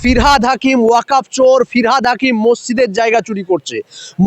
ফিরহাদ হাকিম ওয়াকাফ চোর, ফিরহাদ হাকিম মসজিদের জায়গা চুরি করছে।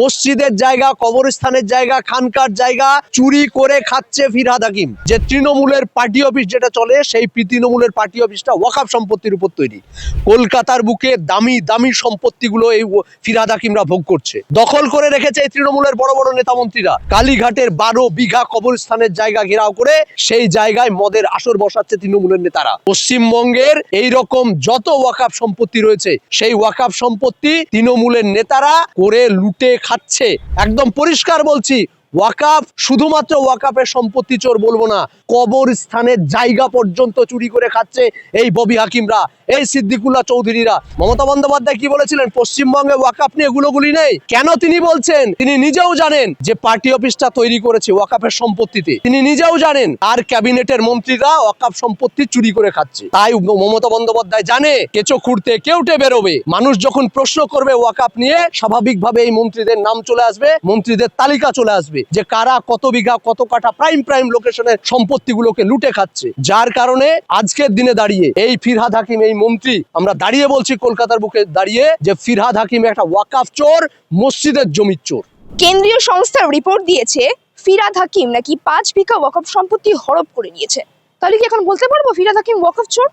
মসজিদের জায়গা, কবরস্থানের জায়গা, খানকার জায়গা চুরি করে খাচ্ছে ফিরহাদ হাকিম। যে তৃণমূলের পার্টি অফিস যেটা চলে, সেই তৃণমূলের পার্টি অফিসটা ওয়াকাফ সম্পত্তির উপর তৈরি। কলকাতার বুকে দামি দামি সম্পত্তিগুলো এই ফিরহাদ হাকিমরা ভোগ করছে। দখল করে রেখেছে এই তৃণমূলের বড় বড় নেতা মন্ত্রীরা কালীঘাটের বারো বিঘা কবরস্থানের জায়গা ঘেরাও করে সেই জায়গায় মদের আসর বসাচ্ছে তৃণমূলের নেতারা। পশ্চিমবঙ্গের এই রকম যত ওয়াকাফ সম্পত্তি রয়েছে, সেই ওয়াকাফ সম্পত্তি তৃণমূলের নেতারা করে লুটে খাচ্ছে। একদম পরিষ্কার বলছি ওয়াকাফ শুধুমাত্র ওয়াকাফের সম্পত্তি চোর বলব না কবর স্থানের জায়গা পর্যন্ত চুরি করে খাচ্ছে এই ববি হাকিমরা। এই সিদ্দিকুল্লাহ চৌধুরীরা। মমতা বন্দ্যোপাধ্যায় কি বলেছিলেন? পশ্চিমবঙ্গে ওয়াকাফ নিয়ে গুলোগুলি নেই? কেন তিনি বলছেন? তিনি নিজেও জানেন যে পার্টি অফিসটা তৈরি করেছে ওয়াকাফের সম্পত্তিতে। তিনি নিজেও জানেন আর ক্যাবিনেটের মন্ত্রীরা ওয়াকাফ সম্পত্তি চুরি করে খাচ্ছে। তাই মমতা বন্দ্যোপাধ্যায় জানে, কেঁচো খুঁড়তে কেউটে বেরোবে। মানুষ যখন প্রশ্ন করবে ওয়াকাফ নিয়ে, স্বাভাবিকভাবে এই মন্ত্রীদের নাম চলে আসবে, মন্ত্রীদের তালিকা চলে আসবে যে কারা কত বিঘা, কত কাঠা প্রাইম প্রাইম লোকেশনের সম্পত্তিগুলোকে লুটে খাচ্ছে। যার কারণে আজকের দিনে দাঁড়িয়ে এই ফিরহাদ হাকিম এই মন্ত্রী আমরা দাঁড়িয়ে বলছি কলকাতার বুকে দাঁড়িয়ে যে ফিরহাদ হাকিম একটা ওয়াকাফ চোর মসজিদের জমির চোর। কেন্দ্রীয় সংস্থার রিপোর্ট দিয়েছে ফিরাদ হাকিম নাকি পাঁচ বিঘা ওয়াকফ সম্পত্তি হরপ করে নিয়েছে। তাহলে কি এখন বলতে পারব ফিরাদ হাকিম ওয়াকফ চোর?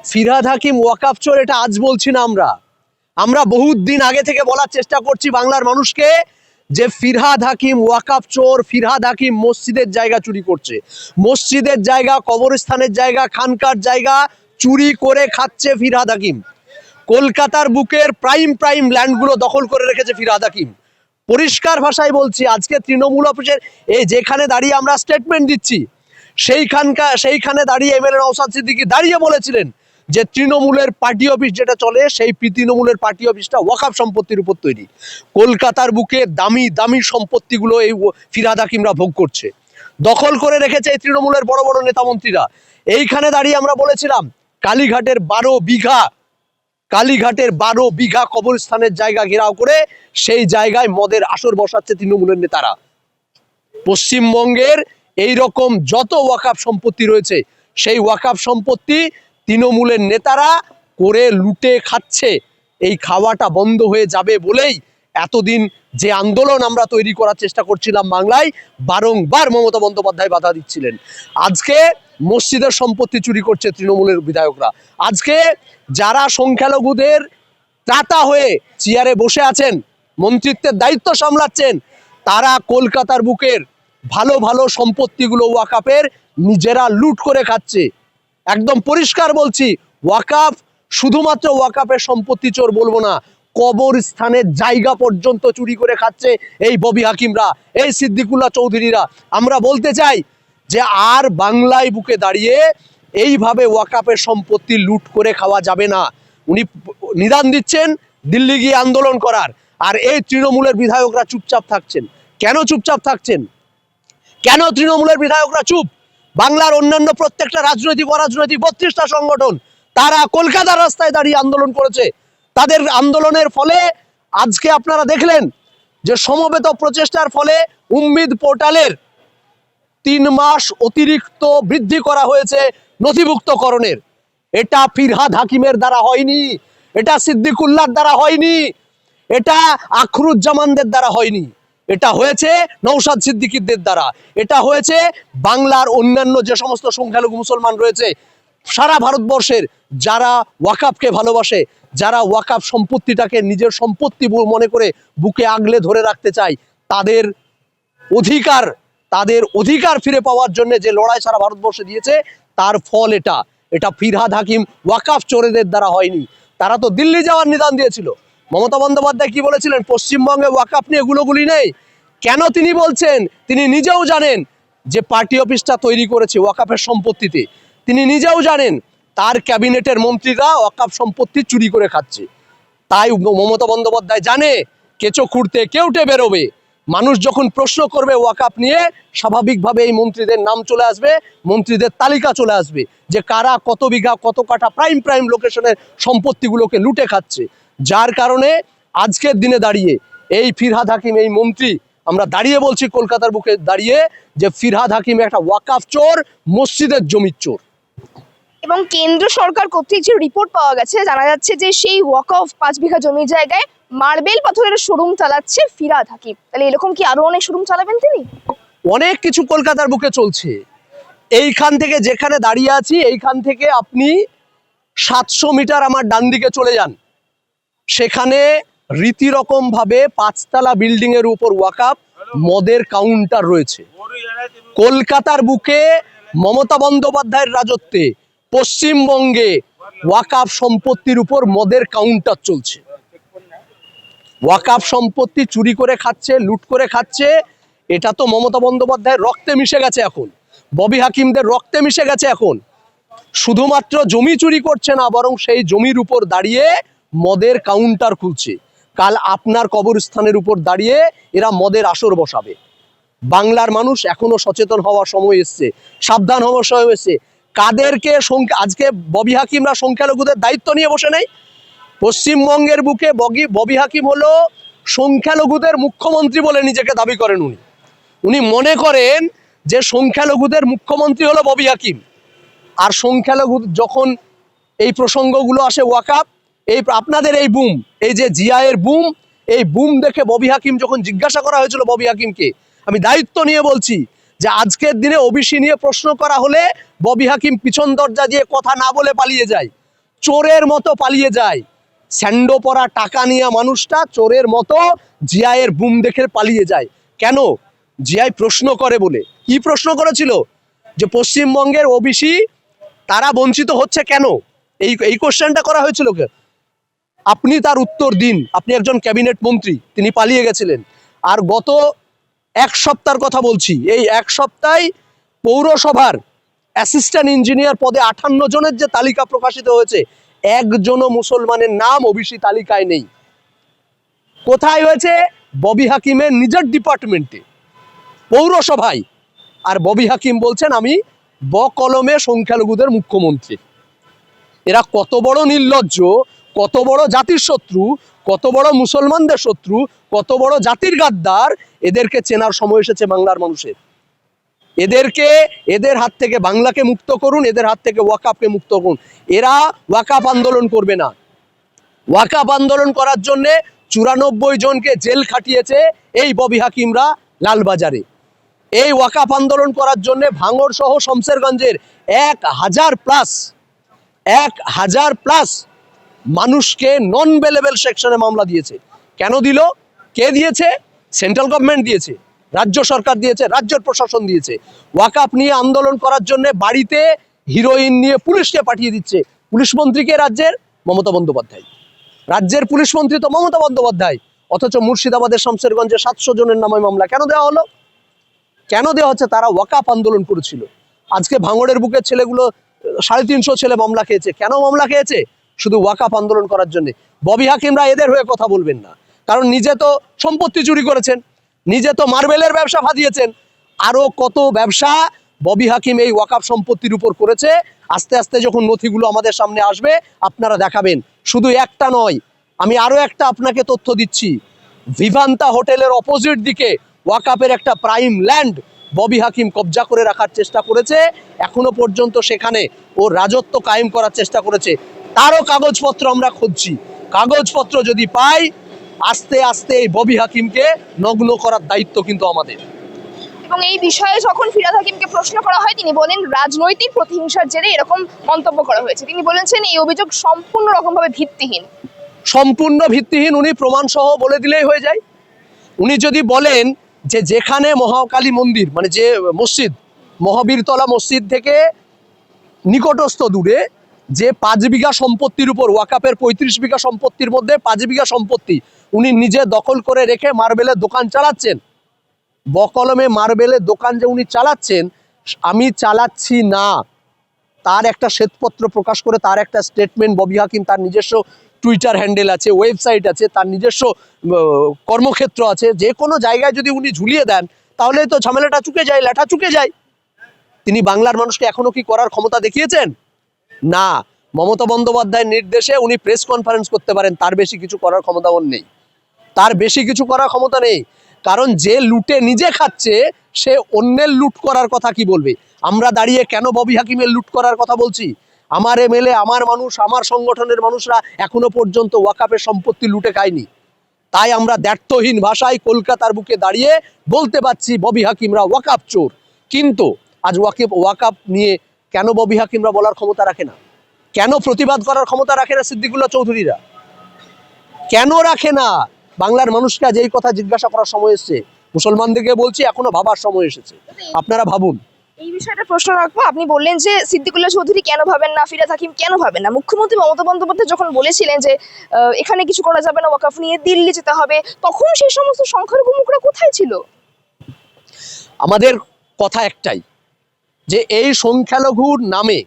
ফিরহাদ হাকিম ওয়াকাফ চোর এটা আজ বলছি না আমরা। আমরা বহুত দিন আগে থেকে বলার চেষ্টা করছি বাংলার মানুষকে যে ফিরহাদ হাকিম ওয়াকাফ চোর ফিরহাদ হাকিম মসজিদের জায়গা চুরি করছে। মসজিদের জায়গা কবরস্থানের জায়গা খানকার জায়গা চুরি করে খাচ্ছে ফিরহাদ হাকিম। কলকাতার বুকের প্রাইম প্রাইম ল্যান্ডগুলো দখল করে রেখেছে ফিরহাদ হাকিম। পরিষ্কার ভাষায় বলছি, আজকে তৃণমূল অফিসের এই যেখানে দাঁড়িয়ে আমরা স্টেটমেন্ট দিচ্ছি সেইখানকার সেইখানে দাঁড়িয়ে এমএলএ নওসাদ সিদ্দিকি দাঁড়িয়ে বলেছিলেন যে তৃণমূলের পার্টি অফিস যেটা চলে, সেই তৃণমূলের পার্টি অফিসটা ওয়াকাফ সম্পত্তির উপর তৈরি। কলকাতার বুকে দামি দামি সম্পত্তিগুলো এই ফিরহাদ হাকিমরা ভোগ করছে। দখল করে রেখেছে এই তৃণমূলের বড় বড় নেতা মন্ত্রীরা এইখানে দাঁড়িয়ে আমরা বলেছিলাম কালীঘাটের বারো বিঘা, কালীঘাটের বারো বিঘা কবরস্থানের জায়গা ঘেরাও করে সেই জায়গায় মদের আসর বসাচ্ছে তৃণমূলের নেতারা। পশ্চিমবঙ্গের এই রকম যত ওয়াকাফ সম্পত্তি রয়েছে, সেই ওয়াকাফ সম্পত্তি তৃণমূলের নেতারা করে লুটে খাচ্ছে। এই খাওয়াটা বন্ধ হয়ে যাবে বলেই এতদিন যে আন্দোলন আমরা তৈরি করার চেষ্টা করছিলাম বাংলায়, বারংবার মমতা বন্দ্যোপাধ্যায় বাধা দিচ্ছিলেন। আজকে মসজিদের সম্পত্তি চুরি করছে তৃণমূলের বিধায়করা। আজকে যারা সংখ্যালঘুদের ত্রাতা হয়ে চেয়ারে বসে আছেন, মন্ত্রিত্বের দায়িত্ব সামলাচ্ছেন, তারা কলকাতার বুকের ভালো ভালো সম্পত্তিগুলো ওয়াকাপের নিজেরা লুট করে খাচ্ছে। একদম পরিষ্কার বলছি ওয়াকাফ শুধুমাত্র ওয়াকাফের সম্পত্তি চোর বলব না কবরস্থানের জায়গা পর্যন্ত চুরি করে খাচ্ছে এই ববি হাকিমরা, এই সিদ্দিকুল্লাহ চৌধুরীরা। আমরা বলতে চাই যে আর বাংলায় বুকে দাঁড়িয়ে এইভাবে ওয়াকাফের সম্পত্তি লুট করে খাওয়া যাবে না। উনি নিদান দিচ্ছেন, দিল্লি গিয়ে আন্দোলন করার। আর এই তৃণমূলের বিধায়করা চুপচাপ থাকছেন। কেন চুপচাপ থাকছেন? কেন তৃণমূলের বিধায়করা চুপ? বাংলার অন্যান্য প্রত্যেকটা রাজনৈতিক, অরাজনৈতিক, বত্রিশটা সংগঠন, তারা কলকাতার রাস্তায় দাঁড়িয়ে আন্দোলন করেছে। তাদের আন্দোলনের ফলে আজকে আপনারা দেখলেন যে সমবেত প্রচেষ্টার ফলে উম্মিদ পোর্টালের তিন মাস অতিরিক্ত বৃদ্ধি করা হয়েছে নথিভুক্তকরণের। এটা ফিরহাদ হাকিমের দ্বারা হয়নি, এটা সিদ্দিকুল্লার দ্বারা হয়নি, এটা আখরুজ্জামানদের দ্বারা হয়নি। এটা হয়েছে নৌসাদ সিদ্দিকিদের দ্বারা। এটা হয়েছে বাংলার অন্যান্য যে সমস্ত সংখ্যালঘু মুসলমান রয়েছে, সারা ভারতবর্ষের যারা ওয়াকাফকে ভালোবাসে যারা ওয়াকাফ সম্পত্তিটাকে নিজের সম্পত্তি মনে করে বুকে আগলে ধরে রাখতে চায়, তাদের অধিকার তাদের অধিকার ফিরে পাওয়ার জন্য যে লড়াই সারা ভারতবর্ষে দিয়েছে, তার ফল এটা। এটা ফিরহাদ হাকিম ওয়াকাফ চোরেদের দ্বারা হয়নি। তারা তো দিল্লি যাওয়ার নিদান দিয়েছিল। মমতা বন্দ্যোপাধ্যায় কি বলেছিলেন? পশ্চিমবঙ্গে ওয়াকাফ নিয়ে গুলোগুলি নেই। কেন তিনি বলছেন? তিনি নিজেও জানেন যে পার্টি অফিসটা তৈরি করেছে ওয়াকাফের সম্পত্তিতে। তিনি নিজেও জানেন তার ক্যাবিনেটের মন্ত্রীরা ওয়াকাফ সম্পত্তি চুরি করে খাচ্ছে। তাই মমতা বন্দ্যোপাধ্যায় জানে, কেঁচো খুঁড়তে কেউটে বেরোবে। মানুষ যখন প্রশ্ন করবে ওয়াকাপ নিয়ে, স্বাভাবিকভাবে এই মন্ত্রীদের নাম চলে আসবে, মন্ত্রীদের তালিকা চলে আসবে যে কারা কত বিঘা, কত কাঠা প্রাইম প্রাইম লোকেশনের সম্পত্তিগুলোকে লুটে খাচ্ছে। যার কারণে আজকের দিনে দাঁড়িয়ে এই ফিরহাদ হাকিম, এই মন্ত্রী, আমরা দাঁড়িয়ে বলছি কলকাতার বুকে দাঁড়িয়ে যে ফিরহাদ হাকিম একটা ওয়াকাফ চোর, মসজিদের জমির চোর। এবং কেন্দ্র সরকার কর্তৃক যে রিপোর্ট পাওয়া গেছে, জানা যাচ্ছে যে সেই ওয়াক অফ পাঁচ বিঘা জমির জায়গায় মার্বেল পাথরের শোরুম চালাচ্ছে ফিরাদ হাকিম। তাহলে এরকম কি আরও অনেক শোরুম চালাবেন তিনি? অনেক কিছু কলকাতার বুকে চলছে। এইখান থেকে যেখানে দাঁড়িয়ে আছি, এইখান থেকে আপনি সাতশো মিটার আমার ডান দিকে চলে যান। সেখানে রীতিরকম ভাবে পাঁচতলা বিল্ডিং এর উপর ওয়াকাপ মদের কাউন্টার রয়েছে। কলকাতার বুকে মমতা বন্দ্যোপাধ্যায়ের রাজত্বে পশ্চিমবঙ্গে ওয়াকাফ সম্পত্তির উপর মদের কাউন্টার চলছে। ওয়াকাফ সম্পত্তি চুরি করে খাচ্ছে, লুট করে খাচ্ছে, এটা তো মমতা বন্দ্যোপাধ্যায়ের রক্তে মিশে গেছে এখন। ববি হাকিমদের রক্তে মিশে গেছে এখন। শুধুমাত্র জমি চুরি করছে না, বরং সেই জমির উপর দাঁড়িয়ে মদের কাউন্টার খুলছে। কাল আপনার কবরস্থানের উপর দাঁড়িয়ে এরা মদের আসর বসাবে। বাংলার মানুষ এখনও সচেতন হওয়ার সময় এসছে, সাবধান হওয়ার সময় এসছে। কাদেরকে আজকে ববি হাকিমরা সংখ্যালঘুদের দায়িত্ব নিয়ে বসে নেই। পশ্চিমবঙ্গের বুকে বগি ববি হাকিম হলো সংখ্যালঘুদের মুখ্যমন্ত্রী বলে নিজেকে দাবি করেন উনি। উনি মনে করেন যে সংখ্যালঘুদের মুখ্যমন্ত্রী হলো ববি হাকিম। আর সংখ্যালঘু যখন এই প্রসঙ্গগুলো আসে ওয়াকাপ এই আপনাদের এই বুম, এই যে জিয়ায়ের বুম, এই বুম দেখে ববি হাকিম যখন জিজ্ঞাসা করা হয়েছিল ববি হাকিমকে, আমি দায়িত্ব নিয়ে বলছি যে আজকের দিনে ওবিসি নিয়ে প্রশ্ন করা হলে ববি হাকিম পিছন দরজা দিয়ে কথা না বলে পালিয়ে যায়। চোরের মতো পালিয়ে যায়। স্যান্ডো পরা টাকা নিয়ে মানুষটা চোরের মতো জিয়ায়ের বুম দেখে পালিয়ে যায়। কেন? জিয়াই প্রশ্ন করে বলে। কি প্রশ্ন করেছিল? যে পশ্চিমবঙ্গের ওবিসি তারা বঞ্চিত হচ্ছে কেন? এই এই কোশ্চেনটা করা হয়েছিল কে? আপনি তার উত্তর দিন। আপনি একজন ক্যাবিনেট মন্ত্রী, তিনি পালিয়ে গেছিলেন। আর গত এক সপ্তাহের কথা বলছি। এই এক সপ্তাহে পৌরসভার অ্যাসিস্ট্যান্ট ইঞ্জিনিয়ার পদে আঠান্ন জনের যে তালিকা প্রকাশিত হয়েছে, একজনও মুসলমানের নাম ওবিসি তালিকায় নেই। কোথায় হয়েছে? ববি হাকিমের নিজের ডিপার্টমেন্টে। পৌরসভায়। আর ববি হাকিম বলছেন, আমি ব কলমে সংখ্যালঘুদের মুখ্যমন্ত্রী। এরা কত বড় নির্লজ্জ, কত বড় জাতির শত্রু, কত বড় মুসলমানদের শত্রু, কত বড় জাতির গাদ্দার এদেরকে চেনার সময় এসেছে বাংলার মানুষের। এদেরকে, এদের হাত থেকে বাংলাকে মুক্ত করুন, এদের হাত থেকে ওয়াকাপকে মুক্ত করুন। এরা ওয়াকাপ আন্দোলন করবে না। ওয়াকাপ আন্দোলন করার জন্যে চুরানব্বই জনকে জেল খাটিয়েছে এই ববি হাকিমরা লালবাজারে। এই ওয়াকাপ আন্দোলন করার জন্য ভাঙড় সহ শমশেরগঞ্জের এক হাজার প্লাস, এক হাজার প্লাস মানুষকে নন বেলেবেল সেকশনে মামলা দিয়েছে। কেন দিল? কে দিয়েছে? সেন্ট্রাল গভর্নমেন্ট দিয়েছে, রাজ্য সরকার দিয়েছে, রাজ্যের প্রশাসন দিয়েছে। ওয়াকাপ নিয়ে আন্দোলন করার জন্য বাড়িতে হিরোইন নিয়ে পুলিশকে পাঠিয়ে দিচ্ছে। পুলিশ মন্ত্রীকে রাজ্যের? মমতা বন্দ্যোপাধ্যায়। রাজ্যের পুলিশ মন্ত্রী তো মমতা বন্দ্যোপাধ্যায়। অথচ মুর্শিদাবাদের শমশেরগঞ্জে সাতশো জনের নামে মামলা কেন দেওয়া হলো? কেন দেওয়া হচ্ছে? তারা ওয়াকাপ আন্দোলন করেছিল। আজকে ভাঙড়ের বুকের ছেলেগুলো, সাড়ে তিনশো ছেলে মামলা খেয়েছে। কেন মামলা খেয়েছে? শুধু ওয়াকাপ আন্দোলন করার জন্য। ববি হাকিমরা এদের হয়ে কথা বলবেন না। কারণ নিজে তো সম্পত্তি চুরি করেছেন, নিজে তো মার্বেলের ব্যবসা ফাঁদিয়েছেন। আরও কত ব্যবসা ববি হাকিম এই ওয়াকাপ সম্পত্তির উপর করেছে, আস্তে আস্তে যখন নথিগুলো আমাদের সামনে আসবে, আপনারা দেখাবেন। শুধু একটা নয়, আমি আরও একটা আপনাকে তথ্য দিচ্ছি। ভিভান্তা হোটেলের অপোজিট দিকে ওয়াকাপের একটা প্রাইম ল্যান্ড ববি হাকিম কবজা করে রাখার চেষ্টা করেছে। এখনও পর্যন্ত সেখানে ও রাজত্ব কায়েম করার চেষ্টা করেছে। তারও কাগজপত্র আমরা খুঁজছি। কাগজপত্র যদি পাই আস্তে আস্তে এই ববি হাকিমকে নগ্ন করার দায়িত্ব কিন্তু আমাদের। এবং এই বিষয়ে যখন ফিরাদ হাকিমকে প্রশ্ন করা হয় তিনি বলেন রাজনৈতিক প্রতিহিংসার জেরে এরকম মন্তব্য করা হয়েছে। তিনি বলেছেন এই অভিযোগ সম্পূর্ণ রকমভাবে ভিত্তিহীন। সম্পূর্ণ ভিত্তিহীন উনি প্রমাণ সহ বলে দিলেই হয়ে যায়। উনি যদি বলেন যে যেখানে মহাকালী মন্দির মানে যে মসজিদ মহাবীরতলা মসজিদ থেকে নিকটস্থ দূরে যে পাঁচ বিঘা সম্পত্তির উপর ওয়াকাপের পঁয়ত্রিশ বিঘা সম্পত্তির মধ্যে পাঁচ বিঘা সম্পত্তি উনি নিজে দখল করে রেখে মার্বেলের দোকান চালাচ্ছেন। বকলমে মার্বেলের দোকান যে উনি চালাচ্ছেন, আমি চালাচ্ছি না। তার একটা শ্বেতপত্র প্রকাশ করে তার একটা স্টেটমেন্ট ববি হাকিম তার নিজস্ব টুইটার হ্যান্ডেল আছে ওয়েবসাইট আছে, তার নিজস্ব কর্মক্ষেত্র আছে। যে কোনো জায়গায় যদি উনি ঝুলিয়ে দেন, তাহলে তো ঝামেলাটা চুকে যায় লেঠা চুকে যায়। তিনি বাংলার মানুষকে এখনও কি করার ক্ষমতা দেখিয়েছেন? না। মমতা বন্দ্যোপাধ্যায়ের নির্দেশে উনি প্রেস কনফারেন্স করতে পারেন, তার বেশি কিছু করার ক্ষমতা ওর নেই। তার বেশি কিছু করার ক্ষমতা নেই। কারণ যে লুটে নিজে খাচ্ছে, সে অন্যের লুট করার কথা কি বলবে? আমরা দাঁড়িয়ে কেন ববি হাকিমের লুট করার কথা বলছি? আমার এমএলএ, আমার মানুষ, আমার সংগঠনের মানুষরা এখনও পর্যন্ত ওয়াকাপের সম্পত্তি লুটে খায়নি। তাই আমরা দ্ব্যর্থহীন ভাষায় কলকাতার বুকে দাঁড়িয়ে বলতে পারছি, ববি হাকিমরা ওয়াকাপ চোর। কিন্তু আজ ওয়াকিব, ওয়াকাপ নিয়ে কেন ববি হাকিমরা বলার ক্ষমতা রাখে না? কেন প্রতিবাদ করার ক্ষমতা রাখে না সিদ্দিকুল্লাহ চৌধুরীরা? কেন রাখে না? বাংলার মানুষকে আজ এই কথা জিজ্ঞাসা করার সময় এসছে। মুসলমানদেরকে বলছি এখনও ভাবার সময় এসেছে। আপনারা ভাবুন। এই বিষয়টা প্রশ্ন রাখব। আপনি বললেন যে সিদ্দিকুল্লাহ চৌধুরী কেন ভাবেন না ফিরাদ হাকিম কেন ভাবেন না? মুখ্যমন্ত্রী মমতা বন্দ্যোপাধ্যায় যখন বলেছিলেন যে এখানে কিছু করা যাবে না ওয়াকাফ নিয়ে দিল্লি যেতে হবে তখন সেই সমস্ত সংখ্যালঘু মুখরা কোথায় ছিল? আমাদের কথা একটাই যে এই সংখ্যালঘুর নামে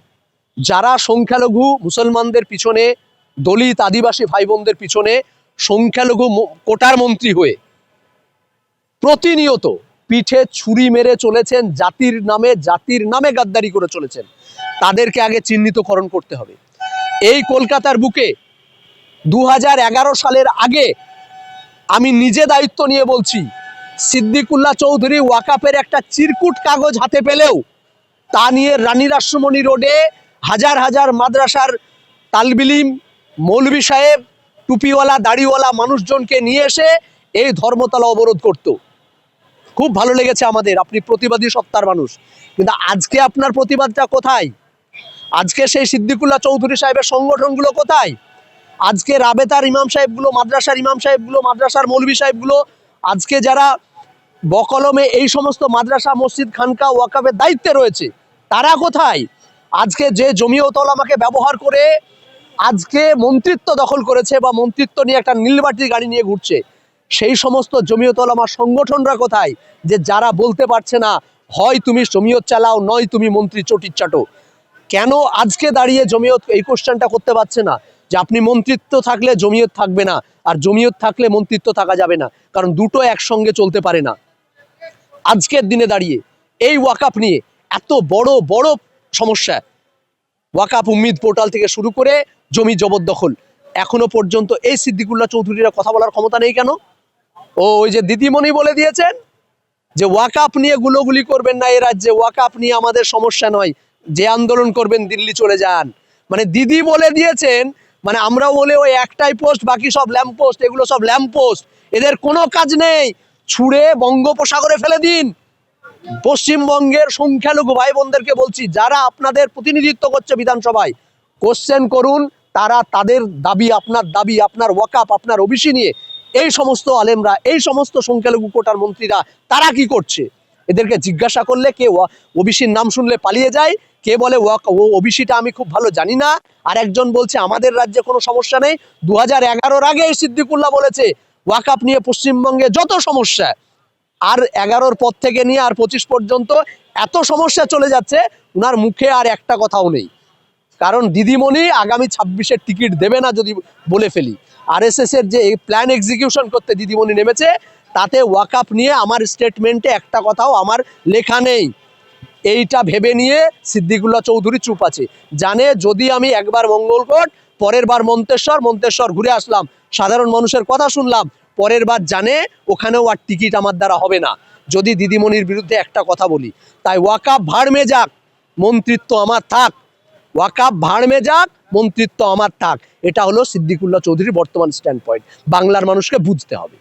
যারা সংখ্যালঘু মুসলমানদের পিছনে দলিত আদিবাসী ভাই বোনদের পিছনে সংখ্যালঘু কোটার মন্ত্রী হয়ে প্রতিনিয়ত পিঠে ছুরি মেরে চলেছেন, জাতির নামে জাতির নামে গাদ্দারি করে চলেছেন। তাদেরকে আগে চিহ্নিতকরণ করতে হবে। এই কলকাতার বুকে দুহাজার এগারো সালের আগে আমি নিজে দায়িত্ব নিয়ে বলছি, সিদ্দিকুল্লাহ চৌধুরী ওয়াকাপের একটা চিরকুট কাগজ হাতে পেলেও তা নিয়ে রানী রাসমণি রোডে হাজার হাজার মাদ্রাসার তালবিলিম মৌলবি সাহেব টুপিওয়ালা, দাড়িওয়ালা মানুষজনকে নিয়ে এসে এই ধর্মতলা অবরোধ করত। খুব ভালো লেগেছে আমাদের, আপনি প্রতিবাদী সত্তার মানুষ। কিন্তু আজকে আপনার প্রতিবাদটা কোথায়? আজকে সেই সিদ্দিকুল্লাহ চৌধুরী সাহেবের সংগঠনগুলো কোথায়? আজকে রাবেতার ইমাম সাহেবগুলো, মাদ্রাসার ইমাম সাহেবগুলো, মাদ্রাসার মৌলবি সাহেবগুলো, আজকে যারা বকলমে এই সমস্ত মাদ্রাসা, মসজিদ খানকা ওয়াকাফের দায়িত্বে রয়েছে, তারা কোথায়? আজকে যে জমিয়তল আমাকে ব্যবহার করে আজকে মন্ত্রিত্ব দখল করেছে বা মন্ত্রিত্ব নিয়ে একটা নীলবাটি গাড়ি নিয়ে ঘুরছে। সেই সমস্ত জমিয়তল আমার সংগঠনরা কোথায়? যে যারা বলতে পারছে না, হয় তুমি জমিয়ত চালাও, নয় তুমি মন্ত্রী চটির চাটো। কেন আজকে দাঁড়িয়ে জমিয়ত এই কোশ্চেনটা করতে পারছে না? যে আপনি মন্ত্রিত্ব থাকলে জমিয়ত থাকবে না, আর জমিয়ত থাকলে মন্ত্রিত্ব থাকা যাবে না, কারণ দুটো একসঙ্গে চলতে পারে না। আজকের দিনে দাঁড়িয়ে এই ওয়াকাপ নিয়ে এত বড় বড় সমস্যা। ওয়াকাপ উম্মিদ পোর্টাল থেকে শুরু করে জমি জবরদখল। এখনও পর্যন্ত এই সিদ্দিকুল্লাহ চৌধুরীরা কথা বলার ক্ষমতা নেই কেন? ও ওই যে দিদিমণি বলে দিয়েছেন যে ওয়াকাপ নিয়ে গুলোগুলি করবেন না এই রাজ্যে, ওয়াকাপ নিয়ে আমাদের সমস্যা নয়, যে আন্দোলন করবেন দিল্লি চলে যান। মানে দিদি বলে দিয়েছেন মানে আমরা বলে ওই একটাই পোস্ট বাকি সব ল্যাম্প পোস্ট এগুলো সব ল্যাম্প পোস্ট এদের কোনো কাজ নেই, ছুঁড়ে বঙ্গোপসাগরে ফেলে দিন। পশ্চিমবঙ্গের সংখ্যালঘু ভাই বোনদেরকে বলছি, যারা আপনাদের প্রতিনিধিত্ব করছে বিধানসভায় কোশ্চেন করুন তারা তাদের দাবি, আপনার দাবি, আপনার ওয়াকাপ, আপনার ওবিসি নিয়ে এই সমস্ত আলেমরা, এই সমস্ত সংখ্যালঘু কোটার মন্ত্রীরা তারা কি করছে? এদেরকে জিজ্ঞাসা করলে কে ওবিসির নাম শুনলে পালিয়ে যায়। কে বলে ও ওবিসিটা আমি খুব ভালো জানি না। আর একজন বলছে, আমাদের রাজ্যে কোনো সমস্যা নেই। দু হাজার এগারোর আগে এই সিদ্দিকুল্লাহ বলেছে, ওয়াকাপ নিয়ে পশ্চিমবঙ্গে যত সমস্যা, আর এগারোর পর থেকে নিয়ে আর পঁচিশ পর্যন্ত এত সমস্যা চলে যাচ্ছে ওনার মুখে আর একটা কথাও নেই। কারণ দিদিমণি আগামী ছাব্বিশের টিকিট দেবে না যদি বলে ফেলি। আরএসএস এর যে প্ল্যান এক্সিকিউশন করতে দিদিমণি নেমেছে, তাতে ওয়াকাপ নিয়ে আমার স্টেটমেন্টে একটা কথাও আমার লেখা নেই। এইটা ভেবে নিয়ে সিদ্দিকুল্লাহ চৌধুরী চুপ আছে। জানে যদি আমি একবার মঙ্গলকোট, পরের বার মন্তেশ্বর মন্তেশ্বর ঘুরে আসলাম, সাধারণ মানুষের কথা শুনলাম, পরের বার জানে ওখানেও আর টিকিট আমার দ্বারা হবে না। যদি দিদিমণির বিরুদ্ধে একটা কথা বলি, তাই ওয়াকাপ ভাড়মে যাক, মন্ত্রিত্ব আমার থাক। ওয়াকাপ ভাঁড় মেজাক মন্ত্রিত্ব আমার থাক। এটা হলো সিদ্দিকুল্লাহ চৌধুরীর বর্তমান স্ট্যান্ড পয়েন্ট বাংলার মানুষকে বুঝতে হবে।